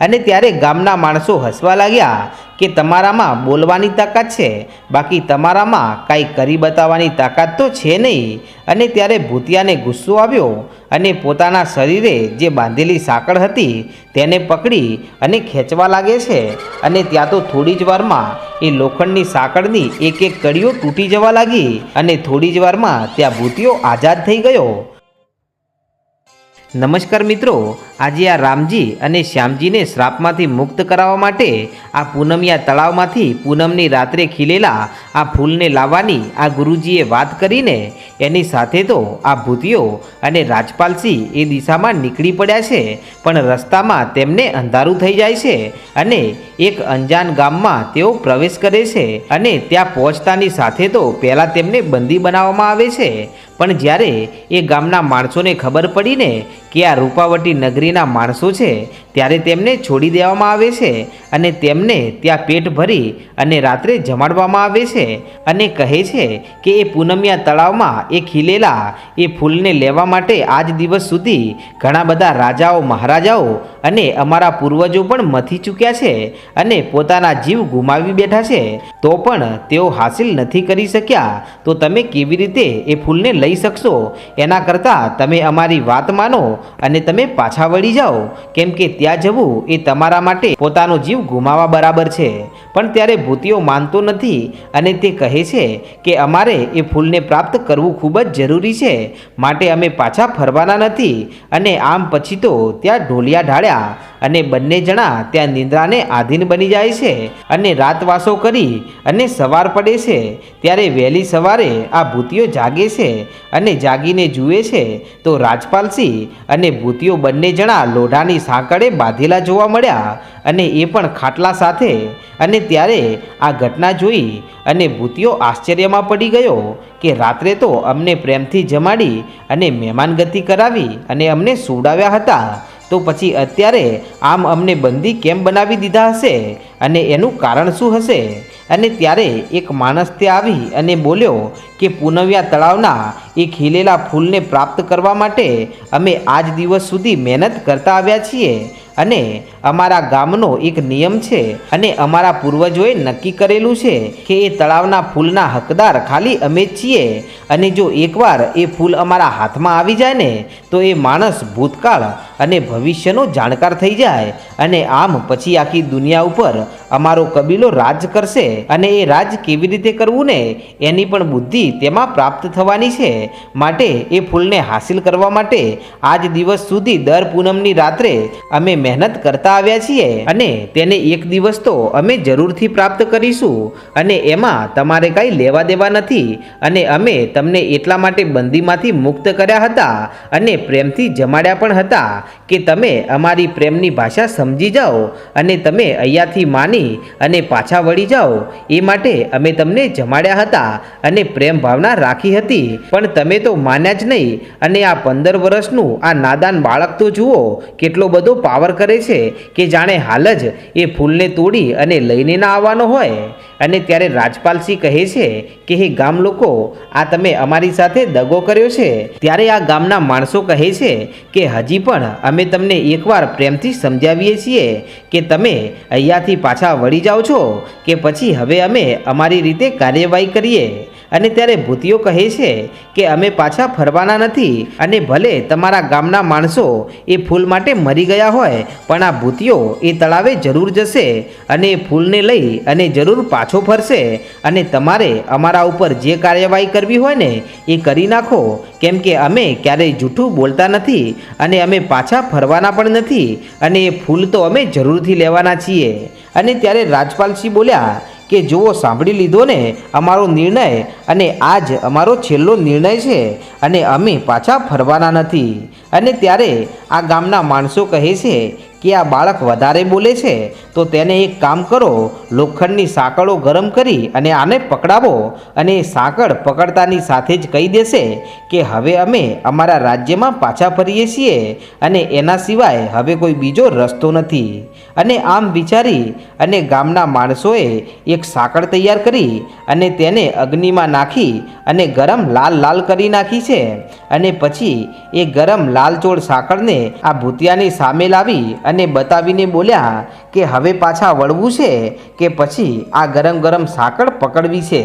અને ત્યારે ગામના માણસો હસવા લાગ્યા કે તમારામાં બોલવાની તાકાત છે. બાકી તમારામાં કાંઈ કરી બતાવવાની તાકાત તો છે નહીં. અને ત્યારે ભૂતિયાને ગુસ્સો આવ્યો અને પોતાના શરીરે જે બાંધેલી સાંકળ હતી તેને પકડી અને ખેંચવા લાગે છે. અને ત્યાં તો થોડી જ વારમાં એ લોખંડની સાંકળની એક એક કડીઓ તૂટી જવા લાગી અને થોડી જ વારમાં ત્યાં ભૂતિયો આઝાદ થઈ ગયો. નમસ્કાર મિત્રો, આજે આ રામજી અને શ્યામજીને શ્રાપમાંથી મુક્ત કરાવવા માટે આ પૂનમિયા તળાવમાંથી પૂનમની રાત્રે ખીલેલા આ ફૂલને લાવવાની આ ગુરુજીએ વાત કરીને એની સાથે તો આ ભૂતિયો અને રાજપાલસિંહ એ દિશામાં નીકળી પડ્યા છે, પણ રસ્તામાં તેમને અંધારું થઈ જાય છે અને એક અંજાન ગામમાં તેઓ પ્રવેશ કરે છે અને ત્યાં પહોંચતાની સાથે તો પહેલાં તેમને બંદી બનાવવામાં આવે છે. પણ જ્યારે એ ગામના માણસોને ખબર પડીને કે આ રૂપાવટી નગરીના માણસો છે, ત્યારે તેમને છોડી દેવામાં આવે છે અને તેમને ત્યાં પેટ ભરી અને રાત્રે જમાડવામાં આવે છે અને કહે છે કે એ પૂનમિયા તળાવમાં એ ખીલેલા એ ફૂલને લેવા માટે આજ દિવસ સુધી ઘણા બધા રાજાઓ, મહારાજાઓ અને અમારા પૂર્વજો પણ મથી ચૂક્યા છે અને પોતાના જીવ ગુમાવી બેઠા છે. તો પણ તેઓ હાસિલ નથી કરી શક્યા. તો તમે કેવી રીતે એ ફૂલને લઈ શકશો. એના કરતાં તમે અમારી વાત માનો અને તમે પાછા વળી જાઓ. કેમ કે ત્યાં જવું એ તમારા માટે પોતાનો જીવ ગુમાવવા બરાબર છે. પણ ત્યારે ભૂતિઓ માનતો નથી અને તે કહે છે કે અમારે એ ફૂલને પ્રાપ્ત કરવું ખૂબ જ જરૂરી છે. માટે અમે પાછા ફરવાના નથી અને આમ પછી તો ત્યાં ઢોલિયા ઢાળ્યા અને બંને જણા ત્યાં નિંદ્રાને આધીન બની જાય છે અને રાતવાસો કરી અને સવાર પડે છે. ત્યારે વહેલી સવારે આ ભૂતિઓ જાગે છે. અને જાગીને જુએ છે, તો રાજપાલસિંહ અને ભૂતિયો બંને જણા લોઢાની સાંકળે બાંધેલા જોવા મળ્યા અને એ પણ ખાટલા સાથે. અને ત્યારે આ ઘટના જોઈ અને ભૂતિયો આશ્ચર્યમાં પડી ગયો કે રાત્રે તો અમને પ્રેમથી જમાડી અને મહેમાનગતિ કરાવી અને અમને સુવડાવ્યા હતા. તો પછી અત્યારે આમ અમને બંદી કેમ બનાવી દીધા હશે? અને એનું કારણ શું હશે? અને ત્યારે એક માણસ તે આવી અને બોલ્યો કે પૂનવિયા તળાવના એ ખીલેલા ફૂલને પ્રાપ્ત કરવા માટે અમે આજ દિવસ સુધી મહેનત કરતા આવ્યા છીએ. અને અમારા ગામનો એક નિયમ છે અને અમારા પૂર્વજોએ નક્કી કરેલું છે કે એ તળાવના ફૂલના હકદાર ખાલી અમે જ છીએ અને જો એકવાર એ ફૂલ અમારા હાથમાં આવી જાય ને, તો એ માણસ ભૂતકાળ અને ભવિષ્યનો જાણકાર થઈ જાય અને આમ પછી આખી દુનિયા ઉપર અમારો કબીલો રાજ કરશે અને એ રાજ કેવી રીતે કરવું ને, એની પણ બુદ્ધિ તેમાં પ્રાપ્ત થવાની છે. માટે એ ફૂલને હાસિલ કરવા માટે આજ દિવસ સુધી દર પૂનમની રાત્રે અમે મહેનત કરતા આવ્યા છીએ અને તેને એક દિવસ તો અમે જરૂરથી પ્રાપ્ત કરીશું અને એમાં તમારે કાંઈ લેવા દેવા નથી અને અમે તમને એટલા માટે બંદીમાંથી મુક્ત કર્યા હતા અને પ્રેમથી જમાડ્યા પણ હતા કે તમે અમારી પ્રેમની ભાષા સમજી જાઓ અને તમે અહીંયાથી માની અને પાછા વળી જાઓ. એ માટે અમે તમને જમાડ્યા હતા અને પ્રેમ ભાવના રાખી હતી. પણ તમે તો માન્યા જ નહીં અને આ પંદર વર્ષનું આ નાદાન બાળક તો જુઓ, કેટલો બધો પાવર કરે છે કે જાણે હાલ જ એ ફૂલને તોડી અને લઈને ના આવવાનો હોય. અને ત્યારે રાજપાલસિંહ કહે છે કે, હે ગામ લોકો, આ તમે અમારી સાથે દગો કર્યો છે. ત્યારે આ ગામના માણસો કહે છે કે, હજી પણ અમે તમને એકવાર પ્રેમથી સમજાવીએ છીએ કે તમે અહીંયાથી પાછા વળી જાઓ છો, કે પછી હવે અમે અમારી રીતે કાર્યવાહી કરીએ. અને ત્યારે ભૂતિયો કહે છે કે અમે પાછા ફરવાના નથી અને ભલે તમારા ગામના માણસો એ ફૂલ માટે મરી ગયા હોય, પણ આ ભૂતિયો એ તળાવે જરૂર જશે અને એ ફૂલને લઈ અને જરૂર પાછો ફરશે. અને તમારે અમારા ઉપર જે કાર્યવાહી કરવી હોય ને, એ કરી નાખો. કેમ કે અમે ક્યારેય જૂઠું બોલતા નથી અને અમે પાછા ફરવાના પણ નથી અને એ ફૂલ તો અમે જરૂરથી લેવાના છીએ. અને ત્યારે રાજપાલસિંહ બોલ્યા કે જુઓ, સાંભળી લીધો ને અમારો નિર્ણય અને આજ અમારો છેલ્લો નિર્ણય છે અને અમે પાછા ફરવાના નથી. અને ત્યારે આ ગામના માણસો કહે છે કે આ બાળક વધારે બોલે છે, તો તેને એક કામ કરો, લોખંડની સાંકળો ગરમ કરી અને આને પકડાવો અને સાંકળ પકડતાની સાથે જ કહી દેશે કે હવે અમે અમારા રાજ્યમાં પાછા ફરીએ છીએ અને એના સિવાય હવે કોઈ બીજો રસ્તો નથી. અને આમ વિચારી અને ગામના માણસોએ એક સાંકળ તૈયાર કરી અને તેને અગ્નિમાં નાખી અને ગરમ લાલ લાલ કરી નાખી છે. અને પછી એ ગરમ લાલચોળ સાંકળને આ ભૂતિયાની સામે લાવી અને બતાવીને બોલ્યા કે હવે પાછા વળવું છે કે પછી આ ગરમ ગરમ સાંકળ પકડવી છે?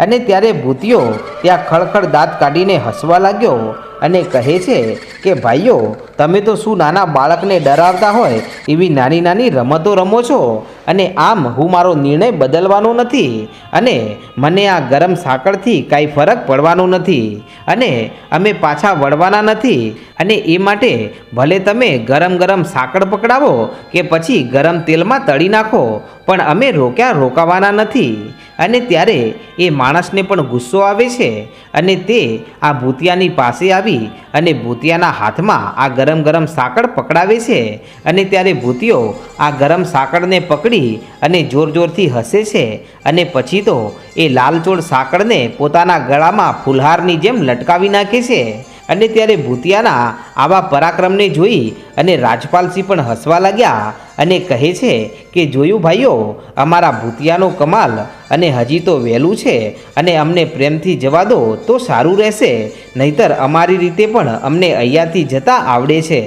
અને ત્યારે ભૂતિયો ત્યાં ખળખળ દાંત કાઢીને હસવા લાગ્યો અને કહે છે કે, ભાઈઓ, તમે તો શું નાના બાળકને ડરાવતા હોય એવી નાની નાની રમતો રમો છો? અને આમ હું મારો નિર્ણય બદલવાનો નથી અને મને આ ગરમ સાંકળથી કાંઈ ફરક પડવાનો નથી અને અમે પાછા વળવાના નથી અને એ માટે ભલે તમે ગરમ ગરમ સાંકળ પકડાવો કે પછી ગરમ તેલમાં તળી નાખો, પણ અમે રોક્યા રોકાવાના નથી. અને ત્યારે એ માણસને પણ ગુસ્સો આવે છે અને તે આ ભૂતિયાની પાસે આવી અને ભૂતિયાના હાથમાં આ ગરમ ગરમ સાંકળ પકડાવે છે અને ત્યારે ભૂતિયો આ ગરમ સાંકળને પકડી અને જોર જોરથી હસે છે અને પછી તો એ લાલચોળ સાંકળને પોતાના ગળામાં ફુલહારની જેમ લટકાવી નાખે છે. અને ત્યારે ભૂતિયાના આવા પરાક્રમને જોઈ અને રાજપાલસિંહ પણ હસવા લાગ્યા અને કહે છે કે, જોયું ભાઈઓ, અમારા ભૂતિયાનો કમાલ અને હજી તો વહેલું છે અને અમને પ્રેમથી જવા દો તો સારું રહેશે, નહીતર અમારી રીતે પણ અમને અહીંયાથી જતા આવડે છે.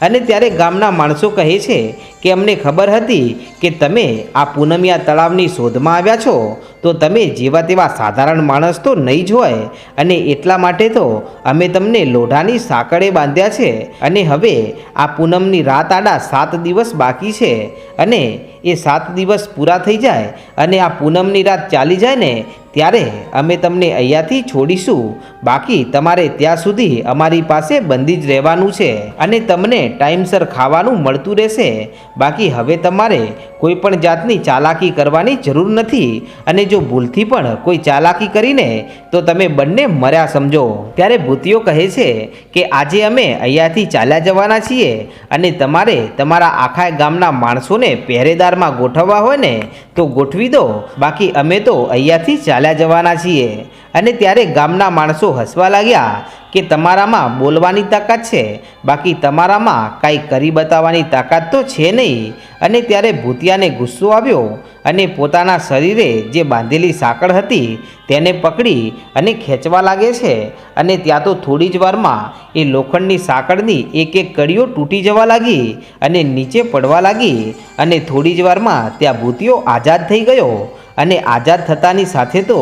અને ત્યારે ગામના માણસો કહે છે કે અમને ખબર હતી કે તમે આ પૂનમિયા તળાવની શોધમાં આવ્યા છો. તો તમે જેવા તેવા સાધારણ માણસ તો નહીં જ હોય. અને એટલા માટે તો અમે તમને લોઢાની સાંકળે બાંધ્યા છે. અને હવે આ પૂનમની રાત આડા સાત દિવસ બાકી છે. અને એ સાત દિવસ પૂરા થઈ જાય અને આ પૂનમની રાત ચાલી જાય ને ત્યારે અમે તમને અહીંયાથી છોડીશું. બાકી તમારે ત્યાં સુધી અમારી પાસે બંધી જ રહેવાનું છે અને તમને ટાઈમસર ખાવાનું મળતું રહેશે. બાકી હવે તમારે કોઈ પણ જાતની ચાલાકી કરવાની જરૂર નથી અને જો ભૂલથી પણ કોઈ ચાલાકી કરીને તો તમે બંને મર્યા સમજો. ત્યારે ભૂતિઓ કહે છે કે આજે અમે અહીંયાથી ચાલ્યા જવાના છીએ અને તમારે તમારા આખા ગામના માણસોને પહેરેદારમાં ગોઠવવા હોય ને તો ગોઠવી દો. બાકી અમે તો અહીંયાથી ચાલ્યા જવાના છીએ. અને ત્યારે ગામના માણસો હસવા લાગ્યા કે તમારામાં બોલવાની તાકાત છે. બાકી તમારામાં કાંઈ કરી બતાવવાની તાકાત તો છે નહીં. અને ત્યારે ભૂતિયાને ગુસ્સો આવ્યો અને પોતાના શરીરે જે બાંધેલી સાંકળ હતી તેને પકડી અને ખેંચવા લાગે છે. અને ત્યાં તો થોડી જ વારમાં એ લોખંડની સાંકળની એક એક કડીઓ તૂટી જવા લાગી અને નીચે પડવા લાગી. અને થોડી જ વારમાં ત્યાં ભૂતિયો આઝાદ થઈ ગયો. અને આઝાદ થતાની સાથે તો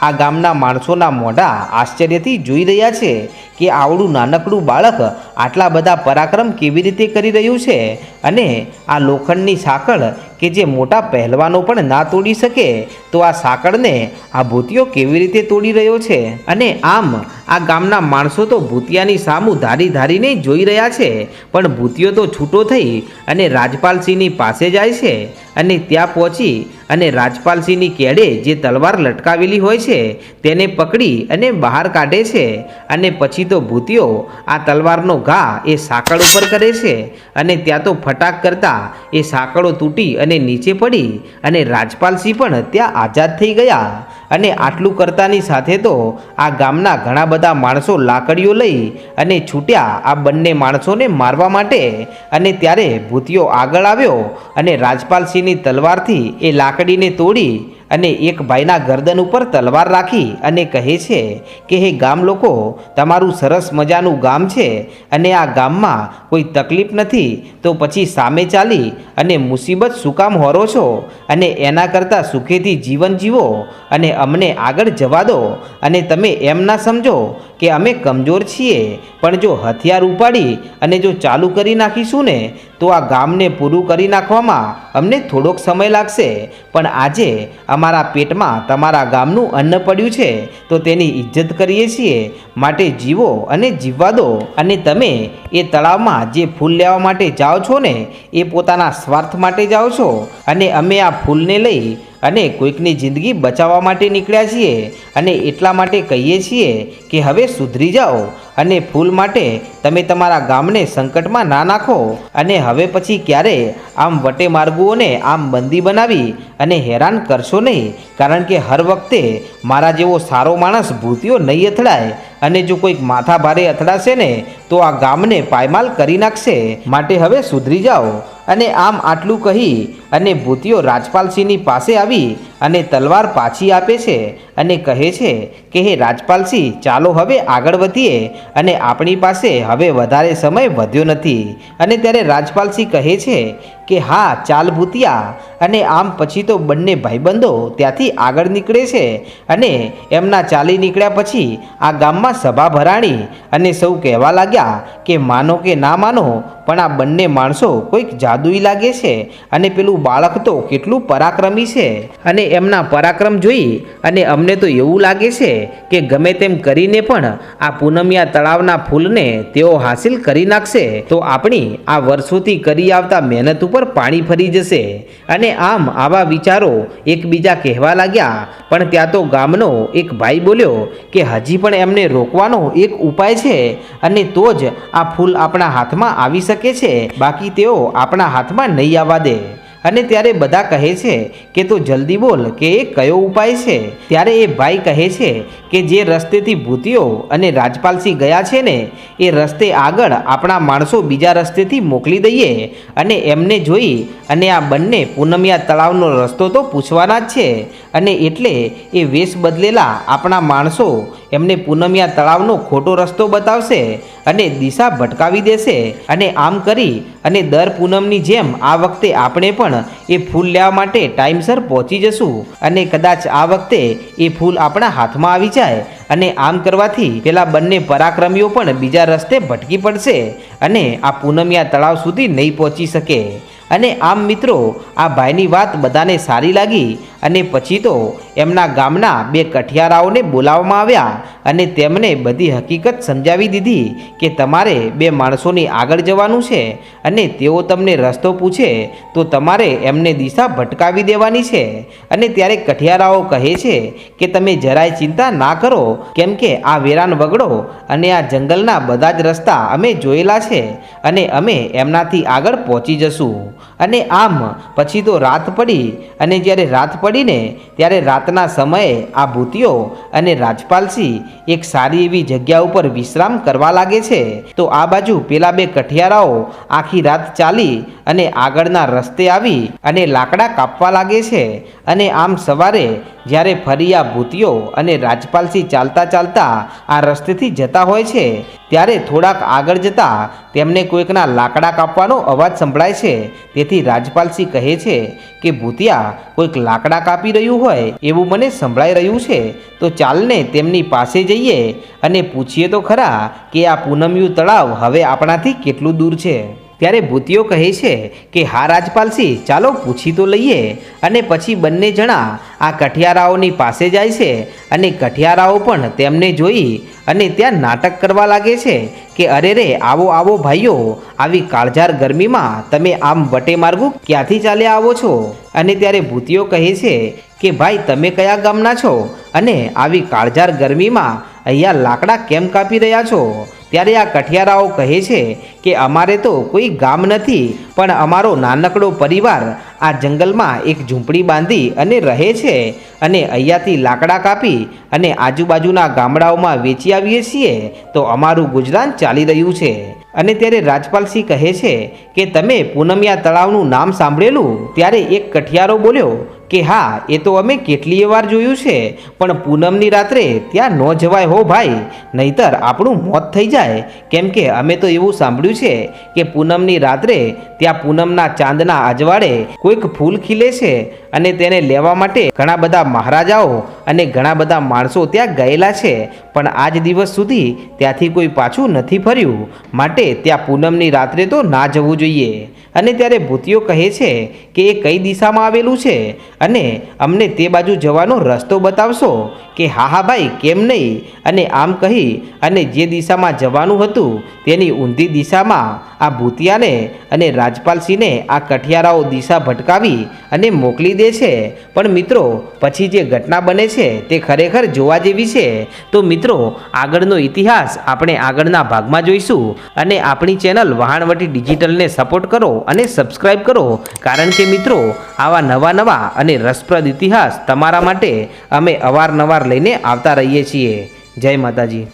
આ ગામના માણસોના મોઢા આશ્ચર્યથી જોઈ રહ્યા છે કે આવડું નાનકડું બાળક આટલા બધા પરાક્રમ કેવી રીતે કરી રહ્યું છે અને આ લોખંડની સાંકળ કે જે મોટા પહેલવાનો પણ ના તોડી શકે, તો આ સાંકળને આ ભૂતિયો કેવી રીતે તોડી રહ્યો છે? અને આમ, આ ગામના માણસો તો ભૂતિયાની સામું ધારી ધારીને જોઈ રહ્યા છે, પણ ભૂતિયો તો છૂટો થઈ અને રાજપાલસિંહની પાસે જાય છે અને ત્યાં પહોંચી અને રાજપાલસિંહની કેડે જે તલવાર લટકાવેલી હોય છે, તેને પકડી અને બહાર કાઢે છે અને પછી તો ભૂતિયો આ તલવારનો ઘા એ સાંકળ ઉપર કરે છે અને ત્યાં તો ફટાક કરતા એ સાંકળો તૂટી અને નીચે પડી અને રાજપાલસિંહ પણ ત્યાં આઝાદ થઈ ગયા. અને આટલું કરતાની સાથે તો આ ગામના ઘણા બધા માણસો લાકડીઓ લઈ અને છૂટ્યા આ બંને માણસોને મારવા માટે. અને ત્યારે ભૂતિયો આગળ આવ્યો અને રાજપાલસિંહની તલવારથી એ લાકડીને તોડી અને એક ભાઈના ગરદન ઉપર તલવાર રાખી અને કહે છે કે, હે ગામ લોકો, તમારું સરસ મજાનું ગામ છે અને આ ગામમાં કોઈ તકલીફ નથી, તો પછી સામે ચાલી અને મુસીબત શું કામ હોરો છો? અને એના કરતાં સુખેથી જીવન જીવો અને અમને આગળ જવા દો. અને તમે એમ ના સમજો કે અમે કમજોર છીએ, પણ જો હથિયાર ઉપાડી અને જો ચાલુ કરી નાખીશું ને તો આ ગામને પૂરું કરી નાખવામાં અમને થોડોક સમય લાગશે. પણ આજે અમારા પેટમાં તમારા ગામનું અન્ન પડ્યું છે, તો તેની ઇજ્જત કરીએ છીએ. માટે જીવો અને જીવવા દો અને તમે એ તળાવમાં જે ફૂલ લેવા માટે જાઓ છો ને, એ પોતાના સ્વાર્થ માટે જાઓ છો. અને અમે આ ફૂલને લઈ અને કોઈકની જિંદગી બચાવવા માટે નીકળ્યા છીએ. અને એટલા માટે કહીએ છીએ કે હવે સુધરી જાઓ અને ફૂલ માટે તમે તમારા ગામને સંકટમાં ના નાખો. અને હવે પછી ક્યારે આમ વટે માર્ગુઓને આમ બંદી બનાવી અને હેરાન કરશો નહીં. કારણ કે હર વખતે મારા જેવો સારો માણસ ભૂતિયો નહીં અથડાય. અને જો કોઈક માથા ભારે અથડાશે ને, તો આ ગામને પાયમાલ કરી નાખશે. માટે હવે સુધરી જાઓ. અને આમ આટલું કહી અને ભૂતિયો રાજપાલસિંહની પાસે આવી અને તલવાર પાછી આપે છે અને કહે છે કે, હે રાજપાલસિંહ, ચાલો હવે આગળ વધીએ અને આપણી પાસે હવે વધારે સમય વધ્યો નથી. અને ત્યારે રાજપાલસિંહ કહે છે કે, હા, ચાલ ભૂતિયા. અને આમ પછી તો બંને ભાઈબંધો ત્યાંથી આગળ નીકળે છે અને એમના ચાલી નીકળ્યા પછી આ ગામમાં સભા ભરાણી અને સૌ કહેવા લાગ્યા કે, માનો કે ના માનો, પણ આ બંને માણસો કોઈક જાદુઈ લાગે છે. અને પેલું બાળક તો કેટલું પરાક્રમી છે અને એમના પરાક્રમ જોઈ અને અમને તો એવું લાગે છે કે ગમે તેમ કરીને પણ આ પૂનમિયા તળાવના ફૂલને તેઓ હાસિલ કરી નાખશે, તો આપણી આ વર્ષોથી કરી આવતા મહેનત ઉપર પાણી ફરી જશે. અને આમ આવા વિચારો એકબીજા કહેવા લાગ્યા, પણ ત્યાં તો ગામનો એક ભાઈ બોલ્યો કે હજી પણ એમને રોકવાનો એક ઉપાય છે અને તો જ આ ફૂલ આપણા હાથમાં આવી શકે છે, બાકી તેઓ આપણા હાથમાં નહીં આવવા દે. અને ત્યારે બધા કહે છે કે તું જલ્દી બોલ કે એ કયો ઉપાય છે? ત્યારે એ ભાઈ કહે છે કે જે રસ્તેથી ભૂતિઓ અને રાજપાલસિંહ ગયા છે ને, એ રસ્તે આગળ આપણા માણસો બીજા રસ્તેથી મોકલી દઈએ અને એમને જોઈ અને આ બંને પૂનમિયા તળાવનો રસ્તો તો પૂછવાના જ છે અને એટલે એ વેશ બદલેલા આપણા માણસો એમને પૂનમિયા તળાવનો ખોટો રસ્તો બતાવશે અને દિશા ભટકાવી દેશે અને આમ કરી અને દર પૂનમની જેમ આ વખતે આપણે પણ એ ફૂલ લેવા માટે ટાઈમસર પહોંચી જશું. અને કદાચ આ વખતે એ ફૂલ આપણા હાથમાં આવી જાય અને આમ કરવાથી પેલા બંને પરાક્રમીઓ પણ બીજા રસ્તે ભટકી પડશે અને આ પૂનમિયા તળાવ સુધી નહીં પહોંચી શકે. અને આમ મિત્રો, આ ભાઈની વાત બધાને સારી લાગી. અને પછી તો એમના ગામના બે કઠિયારાઓને બોલાવવામાં આવ્યા અને તેમને બધી હકીકત સમજાવી દીધી કે તમારે બે માણસોની આગળ જવાનું છે અને તેઓ તમને રસ્તો પૂછે તો તમારે એમને દિશા ભટકાવી દેવાની છે. અને ત્યારે કઠિયારાઓ કહે છે કે તમે જરાય ચિંતા ના કરો, કેમ કે આ વેરાન વગડો અને આ જંગલના બધા જ રસ્તા અમે જોયેલા છે અને અમે એમનાથી આગળ પહોંચી જશું. અને આમ પછી તો રાત પડી અને જ્યારે રાત પડીને ત્યારે રાતના સમયે આ ભૂતિઓ અને રાજપાલસિંહ એક સારી એવી જગ્યા ઉપર વિશ્રામ કરવા લાગે છે, તો આ બાજુ પેલા બે કઠિયારાઓ આખી રાત ચાલી અને આગળના રસ્તે આવી અને લાકડા કાપવા લાગે છે અને આમ સવારે જ્યારે ફરી આ ભૂતિયો અને રાજપાલસિંહ ચાલતા ચાલતા આ રસ્તેથી જતા હોય છે, ત્યારે થોડાક આગળ જતા તેમને કોઈકના લાકડા કાપવાનો અવાજ સંભળાય છે. તેથી રાજપાલસિંહ કહે છે કે, ભૂતિયા, કોઈક લાકડા કાપી રહ્યું હોય એવું મને સંભળાઈ રહ્યું છે, તો ચાલને તેમની પાસે જઈએ અને પૂછીએ તો ખરા કે આ પૂનમિયું તળાવ હવે આપણાથી કેટલું દૂર છે. ત્યારે ભૂતિયો કહે છે કે, હા, રાજપાલસિંહ, ચાલો પૂછી તો લઈએ. અને પછી બંને જણા આ કઠિયારાઓની પાસે જાય છે અને કઠિયારાઓ પણ તેમને જોઈ અને ત્યાં નાટક કરવા લાગે છે કે, અરે રે, આવો આવો ભાઈઓ, આવી કાળઝાર ગરમીમાં તમે આમ વટે માર્ગો ક્યાંથી ચાલ્યા આવો છો? અને ત્યારે ભૂતિયો કહે છે કે, ભાઈ, તમે કયા ગામના છો? અને આવી કાળઝાર ગરમીમાં અહીંયા લાકડા કેમ કાપી રહ્યા છો? ત્યારે આ કઠિયારાઓ કહે છે કે અમારે તો કોઈ ગામ નથી, પણ અમારો નાનકડો પરિવાર આ જંગલમાં એક ઝૂંપડી બાંધી અને રહે છે અને અહીંયાથી લાકડા કાપી અને આજુબાજુના ગામડાઓમાં વેચી આવીએ છીએ, તો અમારું ગુજરાન ચાલી રહ્યું છે. અને ત્યારે રાજપાલસિંહ કહે છે કે, તમે પૂનમિયા તળાવનું નામ સાંભળેલું? ત્યારે એક કઠિયારો બોલ્યો કે હા, એ તો અમે કેટલીય વાર જોયું છે, પણ પૂનમની રાત્રે ત્યાં ન જવાય હો ભાઈ, નહીતર આપણું મોત થઈ જાય. કેમ કે અમે તો એવું સાંભળ્યું છે કે પૂનમની રાત્રે ત્યાં પૂનમના ચાંદના અજવાળે કોઈક ફૂલ ખીલે છે અને તેને લેવા માટે ઘણા બધા મહારાજાઓ અને ઘણા બધા માણસો ત્યાં ગયેલા છે. પણ આજ દિવસ સુધી ત્યાંથી કોઈ પાછું નથી ફર્યું. માટે ત્યાં પૂનમની રાત્રે તો ના જવું જોઈએ. અને ત્યારે ભૂતિયો કહે છે કે એ કઈ દિશામાં આવેલું છે? અને અમને તે બાજુ જવાનો રસ્તો બતાવશો કે હા હા ભાઈ, કેમ નહીં? અને આમ કહી, અને જે દિશામાં જવાનું હતું તેની ઊંધી દિશામાં આ ભૂતિયાને અને રાજપાલસિંહને આ કઠિયારાઓ દિશા ભટકાવી અને મોકલી દે છે. પણ મિત્રો, પછી જે ઘટના બને છે તે ખરેખર જોવા જેવી છે. તો મિત્રો, આગળનો ઇતિહાસ આપણે આગળના ભાગમાં જોઈશું અને આપણી ચેનલ વહાણવટી ડિજિટલને સપોર્ટ કરો અને સબસ્ક્રાઈબ કરો. કારણ કે મિત્રો, આવા નવા નવા અને રસપ્રદ ઇતિહાસ તમારા માટે અમે અવારનવાર લઈને આવતા રહીએ છીએ. જય માતાજી.